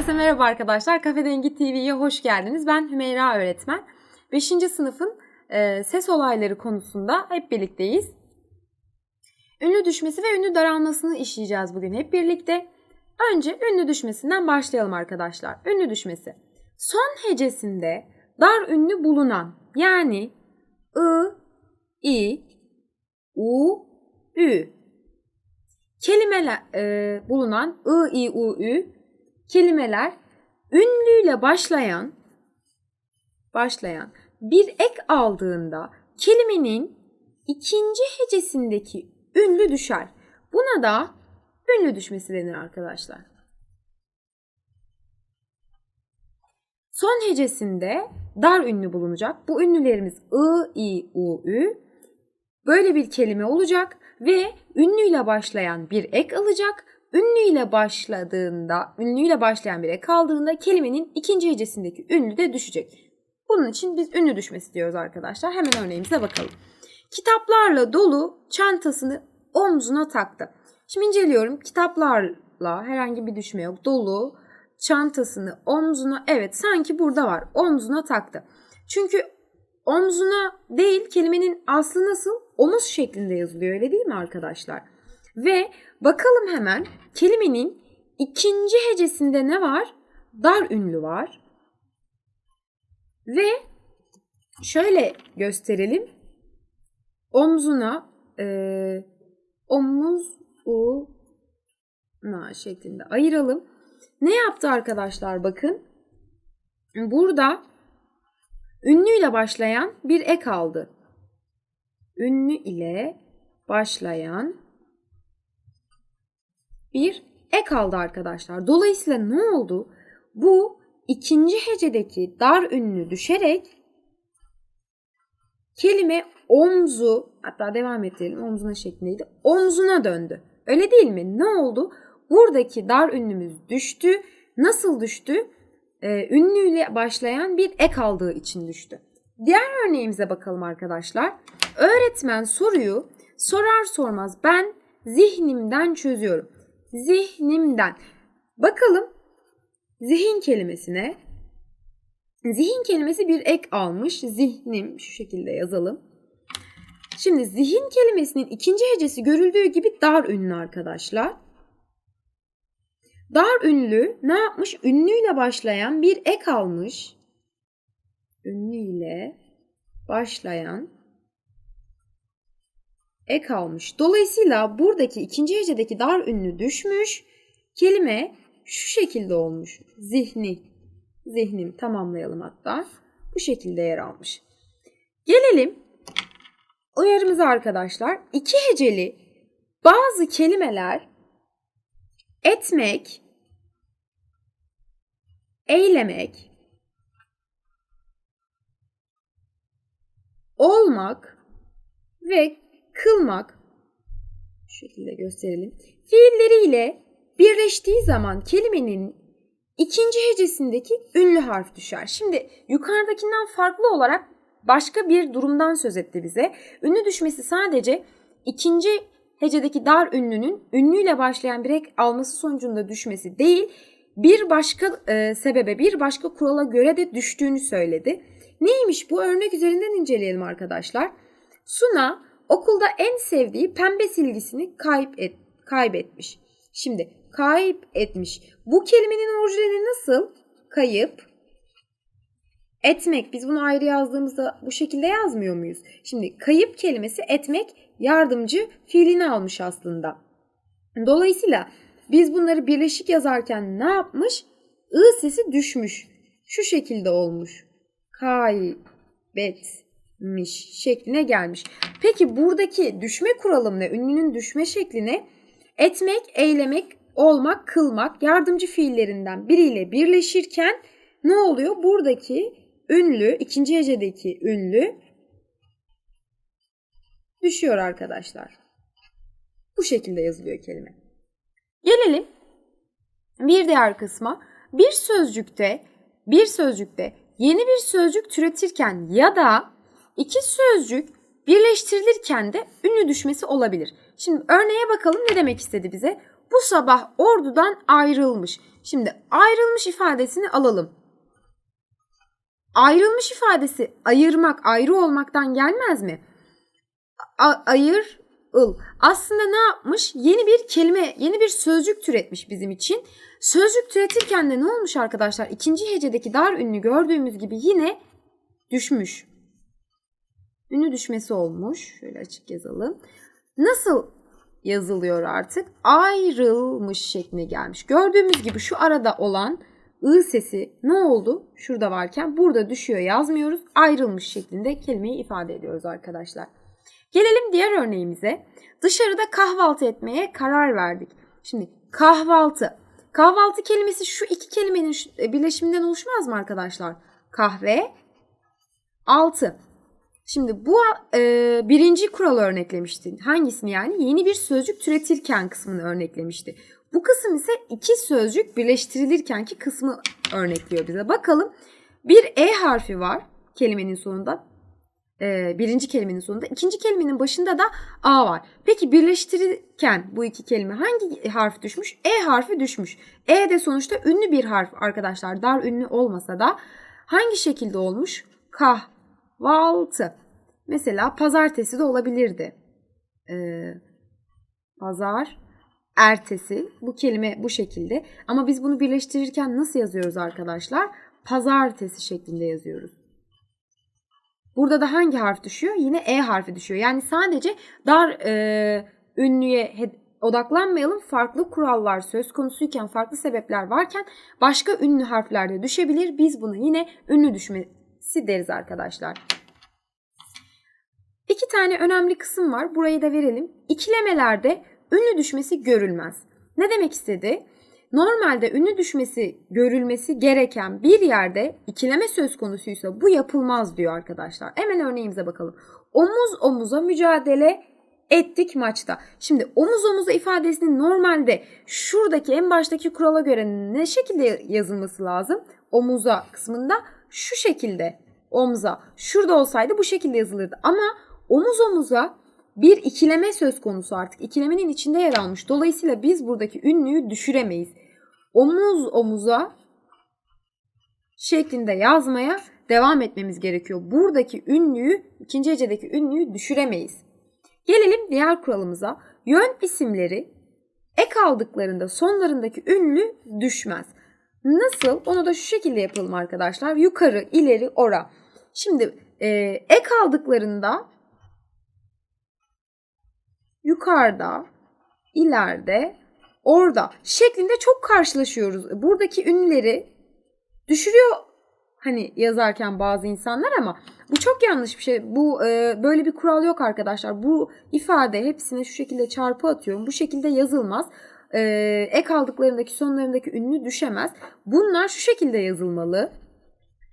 Herkese merhaba arkadaşlar. Kafe Dengi TV'ye hoş geldiniz. Ben Hümeyra öğretmen. 5. sınıfın e, ses olayları konusunda hep birlikteyiz. Ünlü düşmesi ve ünlü daralmasını işleyeceğiz bugün hep birlikte. Önce ünlü düşmesinden başlayalım arkadaşlar. Ünlü düşmesi. Son hecesinde dar ünlü bulunan yani ı, i, u, ü kelimeler e, bulunan ı, i, u, ü kelimeler ünlüyle başlayan başlayan bir ek aldığında kelimenin ikinci hecesindeki ünlü düşer. Buna da ünlü düşmesi denir arkadaşlar. Son hecesinde dar ünlü bulunacak. Bu ünlülerimiz ı, i, u, ü. Böyle bir kelime olacak ve ünlüyle başlayan bir ek alacak. Ünlüyle başladığında, ünlüyle başlayan bir ek kaldığında kelimenin ikinci hecesindeki ünlü de düşecek. Bunun için biz ünlü düşmesi diyoruz arkadaşlar. Hemen örneğimize bakalım. Kitaplarla dolu çantasını omzuna taktı. Şimdi inceliyorum. Kitaplarla herhangi bir düşme yok. Dolu çantasını omzuna evet sanki burada var. Omzuna taktı. Çünkü omzuna değil kelimenin aslı nasıl? Omuz şeklinde yazılıyor öyle değil mi arkadaşlar? Ve bakalım hemen kelimenin ikinci hecesinde ne var? Dar ünlü var. Ve şöyle gösterelim. Omzuna e, omuz u na şeklinde ayıralım. Ne yaptı arkadaşlar bakın. Burada ünlüyle başlayan bir ek aldı. Ünlü ile başlayan bir ek aldı arkadaşlar. Dolayısıyla ne oldu? Bu ikinci hecedeki dar ünlü düşerek kelime omzu hatta devam ettirelim omzuna şeklindeydi. Omzuna döndü. Öyle değil mi? Ne oldu? Buradaki dar ünlümüz düştü. Nasıl düştü? Ee, ünlüyle başlayan bir ek aldığı için düştü. Diğer örneğimize bakalım arkadaşlar. Öğretmen soruyu sorar sormaz ben zihnimden çözüyorum. Zihnimden. Bakalım zihin kelimesine. Zihin kelimesi bir ek almış. Zihnim şu şekilde yazalım. Şimdi zihin kelimesinin ikinci hecesi görüldüğü gibi dar ünlü arkadaşlar. Dar ünlü ne yapmış? Ünlüyle başlayan bir ek almış. Ünlüyle başlayan ek almış. Dolayısıyla buradaki ikinci hecedeki dar ünlü düşmüş. Kelime şu şekilde olmuş. Zihni. Zihnim tamamlayalım hatta. Bu şekilde yer almış. Gelelim uyarımıza arkadaşlar. İki heceli bazı kelimeler etmek, eylemek, olmak ve kılmak şu şekilde gösterelim. Fiilleriyle birleştiği zaman kelimenin ikinci hecesindeki ünlü harf düşer. Şimdi yukarıdakinden farklı olarak başka bir durumdan söz etti bize. Ünlü düşmesi sadece ikinci hecedeki dar ünlünün ünlüyle başlayan bir ek alması sonucunda düşmesi değil, bir başka e, sebebe, bir başka kurala göre de düştüğünü söyledi. Neymiş bu örnek üzerinden inceleyelim arkadaşlar. Suna okulda en sevdiği pembe silgisini kayıp et, kaybetmiş. Şimdi kayıp etmiş. Bu kelimenin orijinali nasıl? Kayıp etmek. Biz bunu ayrı yazdığımızda bu şekilde yazmıyor muyuz? Şimdi kayıp kelimesi etmek yardımcı fiilini almış aslında. Dolayısıyla biz bunları birleşik yazarken ne yapmış? I sesi düşmüş. Şu şekilde olmuş. Kaybetmiş şekline gelmiş. Peki buradaki düşme kuralım ne? Ünlünün düşme şekline etmek, eylemek, olmak, kılmak yardımcı fiillerinden biriyle birleşirken ne oluyor? Buradaki ünlü, ikinci hecedeki ünlü düşüyor arkadaşlar. Bu şekilde yazılıyor kelime. Gelelim bir diğer kısma. Bir sözcükte bir sözcükte yeni bir sözcük türetirken ya da iki sözcük birleştirilirken de ünlü düşmesi olabilir. Şimdi örneğe bakalım ne demek istedi bize? bu sabah ordudan ayrılmış. Şimdi ayrılmış ifadesini alalım. Ayrılmış ifadesi ayırmak, ayrı olmaktan gelmez mi? A- ayır, ıl. Aslında ne yapmış? Yeni bir kelime, yeni bir sözcük türetmiş bizim için. Sözcük türetirken de ne olmuş arkadaşlar? İkinci hecedeki dar ünlü gördüğümüz gibi yine düşmüş. Ünlü düşmesi olmuş. Şöyle açık yazalım. Nasıl yazılıyor artık? Ayrılmış şekline gelmiş. Gördüğümüz gibi şu arada olan ı sesi ne oldu? Şurada varken burada düşüyor yazmıyoruz. Ayrılmış şeklinde kelimeyi ifade ediyoruz arkadaşlar. Gelelim diğer örneğimize. Dışarıda kahvaltı etmeye karar verdik. Şimdi kahvaltı. Kahvaltı kelimesi şu iki kelimenin e, birleşiminden oluşmaz mı arkadaşlar? Kahve, altı. Şimdi bu e, birinci kuralı örneklemişti. Hangisini yani? Yeni bir sözcük türetirken kısmını örneklemişti. Bu kısım ise iki sözcük birleştirilirkenki kısmı örnekliyor bize. Bakalım bir E harfi var kelimenin sonunda. E, birinci kelimenin sonunda. ikinci kelimenin başında da A var. Peki birleştirirken bu iki kelime hangi harf düşmüş? E harfi düşmüş. E de sonuçta ünlü bir harf arkadaşlar. Dar ünlü olmasa da hangi şekilde olmuş? Kahvaltı. Mesela pazartesi de olabilirdi. Ee, pazar, ertesi. Bu kelime bu şekilde. Ama biz bunu birleştirirken nasıl yazıyoruz arkadaşlar? Pazartesi şeklinde yazıyoruz. Burada da hangi harf düşüyor? Yine E harfi düşüyor. Yani sadece dar e, ünlüye odaklanmayalım. Farklı kurallar söz konusuyken, farklı sebepler varken başka ünlü harfler de düşebilir. Biz buna yine ünlü düşmesi deriz arkadaşlar. İki tane önemli kısım var. Burayı da verelim. İkilemelerde ünlü düşmesi görülmez. Ne demek istedi? Normalde ünlü düşmesi görülmesi gereken bir yerde ikileme söz konusuysa bu yapılmaz diyor arkadaşlar. Hemen örneğimize bakalım. Omuz omuza mücadele ettik maçta. Şimdi omuz omuza ifadesinin normalde şuradaki en baştaki kurala göre ne şekilde yazılması lazım? Omuza kısmında şu şekilde omza. Şurada olsaydı bu şekilde yazılırdı. Ama omuz omuza bir ikileme söz konusu artık. İkilemenin içinde yer almış. Dolayısıyla biz buradaki ünlüyü düşüremeyiz. Omuz omuza şeklinde yazmaya devam etmemiz gerekiyor. Buradaki ünlüyü, ikinci hecedeki ünlüyü düşüremeyiz. Gelelim diğer kuralımıza. Yön isimleri ek aldıklarında sonlarındaki ünlü düşmez. Nasıl? Onu da şu şekilde yapalım arkadaşlar. Yukarı, ileri, ora. Şimdi e, ek aldıklarında yukarıda, ileride, orada şeklinde çok karşılaşıyoruz. Buradaki ünlüleri düşürüyor hani yazarken bazı insanlar ama bu çok yanlış bir şey. Bu e, böyle bir kural yok arkadaşlar. Bu ifade hepsine şu şekilde çarpı atıyorum. Bu şekilde yazılmaz. E, ek aldıklarındaki sonlarındaki ünlü düşemez. Bunlar şu şekilde yazılmalı.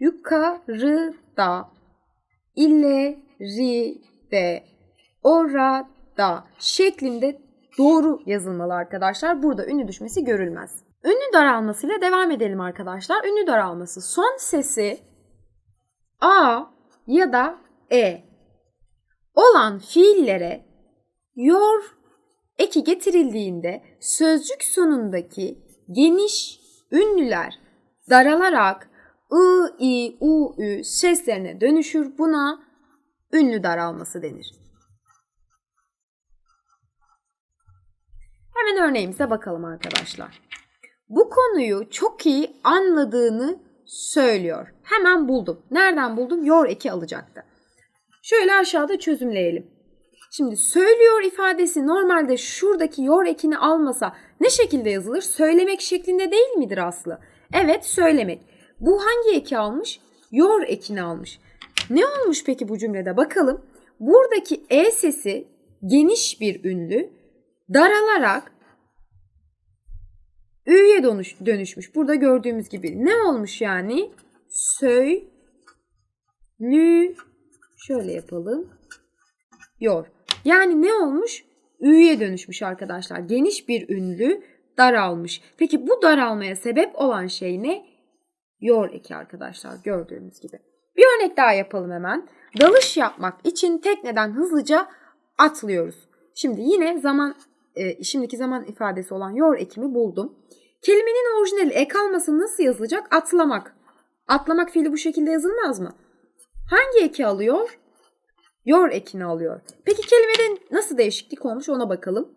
Yukarıda, ileride, orada şeklinde doğru yazılmalı arkadaşlar. Burada ünlü düşmesi görülmez. Ünlü daralmasıyla devam edelim arkadaşlar. Ünlü daralması son sesi A ya da E olan fiillere yor eki getirildiğinde sözcük sonundaki geniş ünlüler daralarak ı, i, u, ü seslerine dönüşür. Buna ünlü daralması denir. Hemen örneğimize bakalım arkadaşlar. Bu konuyu çok iyi anladığını söylüyor. Hemen buldum. Nereden buldum? Yor eki alacaktı. Şöyle aşağıda çözümleyelim. Şimdi söylüyor ifadesi normalde şuradaki yor ekini almasa ne şekilde yazılır? Söylemek şeklinde değil midir Aslı? Evet söylemek. Bu hangi eki almış? Yor ekini almış. Ne olmuş peki bu cümlede? Bakalım. Buradaki e sesi geniş bir ünlü daralarak ü'ye dönüş, dönüşmüş. Burada gördüğümüz gibi. Ne olmuş yani? Söy, lü, şöyle yapalım. Yor. Yani ne olmuş? Ü'ye dönüşmüş arkadaşlar. Geniş bir ünlü daralmış. Peki bu daralmaya sebep olan şey ne? Yor eki arkadaşlar gördüğünüz gibi. Bir örnek daha yapalım hemen. Dalış yapmak için tekneden hızlıca atlıyoruz. Şimdi yine zaman e, şimdiki zaman ifadesi olan yor ekimi buldum. Kelimenin orijinali ek alması nasıl yazılacak? Atlamak. Atlamak fiili bu şekilde yazılmaz mı? Hangi eki alıyor? Yor ekini alıyor. Peki kelimede nasıl değişiklik olmuş ona bakalım.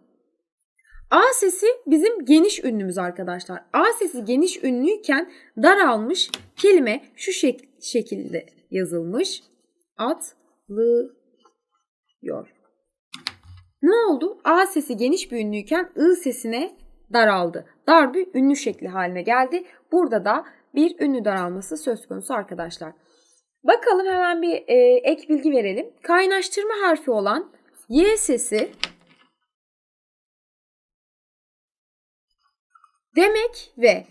A sesi bizim geniş ünlümüz arkadaşlar. A sesi geniş ünlüyken daralmış kelime şu şek- şekilde yazılmış. Atlıyor. Ne oldu? A sesi geniş bir ünlüyken I sesine daraldı. Dar bir ünlü şekli haline geldi. Burada da bir ünlü daralması söz konusu arkadaşlar. Bakalım hemen bir e, ek bilgi verelim. Kaynaştırma harfi olan Y sesi demek ve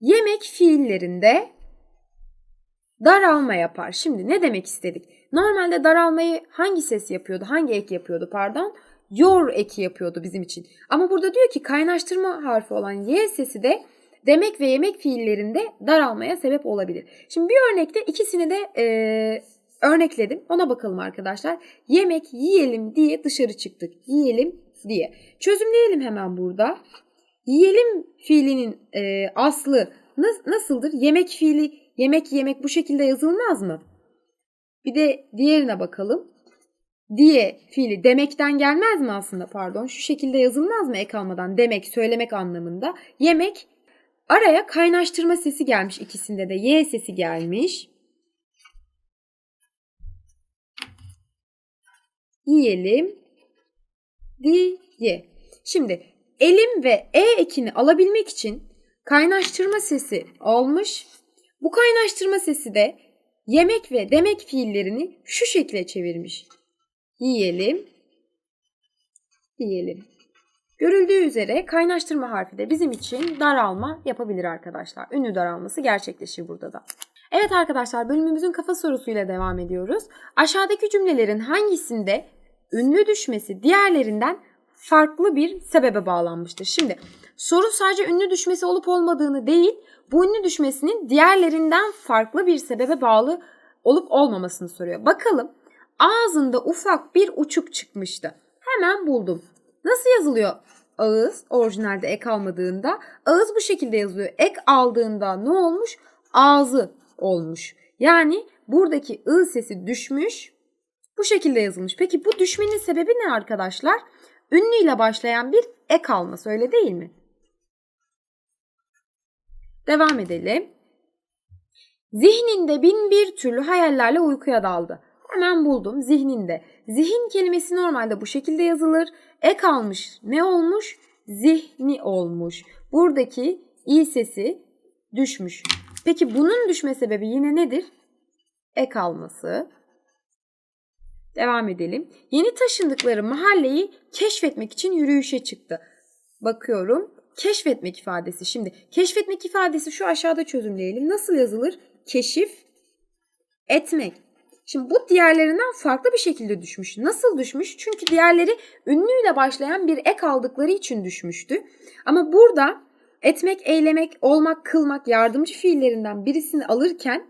yemek fiillerinde daralma yapar. Şimdi ne demek istedik? Normalde daralmayı hangi ses yapıyordu? Hangi ek yapıyordu pardon? Yor eki yapıyordu bizim için. Ama burada diyor ki kaynaştırma harfi olan Y sesi de demek ve yemek fiillerinde daralmaya sebep olabilir. Şimdi bir örnekte ikisini de e, örnekledim. Ona bakalım arkadaşlar. Yemek yiyelim diye dışarı çıktık. Yiyelim diye. Çözümleyelim hemen burada. Yiyelim fiilinin e, aslı nas- nasıldır? Yemek fiili yemek yemek bu şekilde yazılmaz mı? Bir de diğerine bakalım. Diye fiili demekten gelmez mi aslında pardon? Şu şekilde yazılmaz mı ek almadan demek söylemek anlamında? Yemek araya kaynaştırma sesi gelmiş ikisinde de y sesi gelmiş. Yiyelim diye. Şimdi elim ve e ekini alabilmek için kaynaştırma sesi almış. Bu kaynaştırma sesi de yemek ve demek fiillerini şu şekle çevirmiş. Yiyelim, yiyelim. Görüldüğü üzere kaynaştırma harfi de bizim için daralma yapabilir arkadaşlar. Ünlü daralması gerçekleşir burada da. Evet arkadaşlar bölümümüzün kafa sorusuyla devam ediyoruz. Aşağıdaki cümlelerin hangisinde ünlü düşmesi diğerlerinden farklı bir sebebe bağlanmıştır? Şimdi soru sadece ünlü düşmesi olup olmadığını değil, bu ünlü düşmesinin diğerlerinden farklı bir sebebe bağlı olup olmamasını soruyor. Bakalım ağzında ufak bir uçuk çıkmıştı. Hemen buldum. Nasıl yazılıyor ağız orijinalde ek almadığında? Ağız bu şekilde yazılıyor. Ek aldığında ne olmuş? Ağzı olmuş. Yani buradaki ı sesi düşmüş. Bu şekilde yazılmış. Peki bu düşmenin sebebi ne arkadaşlar? Ünlüyle başlayan bir ek alması öyle değil mi? Devam edelim. Zihninde bin bir türlü hayallerle uykuya daldı. Hemen buldum zihninde. Zihin kelimesi normalde bu şekilde yazılır. Ek almış ne olmuş? Zihni olmuş. Buradaki i sesi düşmüş. Peki bunun düşme sebebi yine nedir? Ek alması. Devam edelim. Yeni taşındıkları mahalleyi keşfetmek için yürüyüşe çıktı. Bakıyorum. Keşfetmek ifadesi. Şimdi keşfetmek ifadesi şu aşağıda çözümleyelim. Nasıl yazılır? Keşif etmek. Şimdi bu diğerlerinden farklı bir şekilde düşmüş. Nasıl düşmüş? Çünkü diğerleri ünlüyle başlayan bir ek aldıkları için düşmüştü. Ama burada etmek, eylemek, olmak, kılmak yardımcı fiillerinden birisini alırken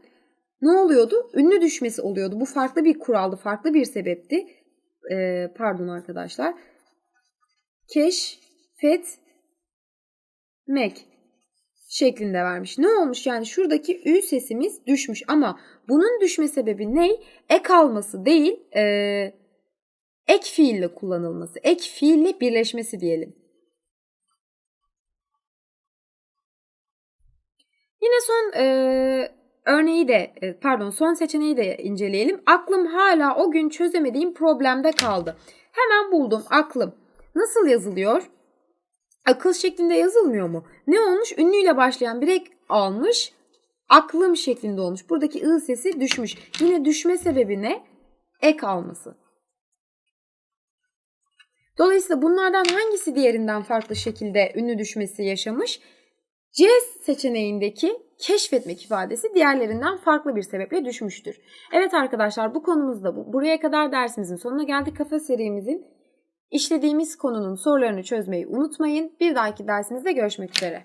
ne oluyordu? Ünlü düşmesi oluyordu. Bu farklı bir kuraldı, farklı bir sebepti. Ee, pardon arkadaşlar. Keşfetmek şeklinde vermiş. Ne olmuş? Yani şuradaki ü sesimiz düşmüş ama bunun düşme sebebi ne? Ek alması değil, e, ek fiille kullanılması, ek fiille birleşmesi diyelim. Yine son e, örneği de, e, pardon son seçeneği de inceleyelim. Aklım hala o gün çözemediğim problemde kaldı. Hemen buldum aklım. Nasıl yazılıyor? Akıl şeklinde yazılmıyor mu? Ne olmuş? Ünlüyle başlayan bir ek almış. Aklım şeklinde olmuş. Buradaki ı sesi düşmüş. Yine düşme sebebi ne? Ek alması. Dolayısıyla bunlardan hangisi diğerinden farklı şekilde ünlü düşmesi yaşamış? C seçeneğindeki keşfetmek ifadesi diğerlerinden farklı bir sebeple düşmüştür. Evet arkadaşlar bu konumuz da bu. Buraya kadar dersimizin sonuna geldik. Kafa serimizin işlediğimiz konunun sorularını çözmeyi unutmayın. Bir dahaki dersimizde görüşmek üzere.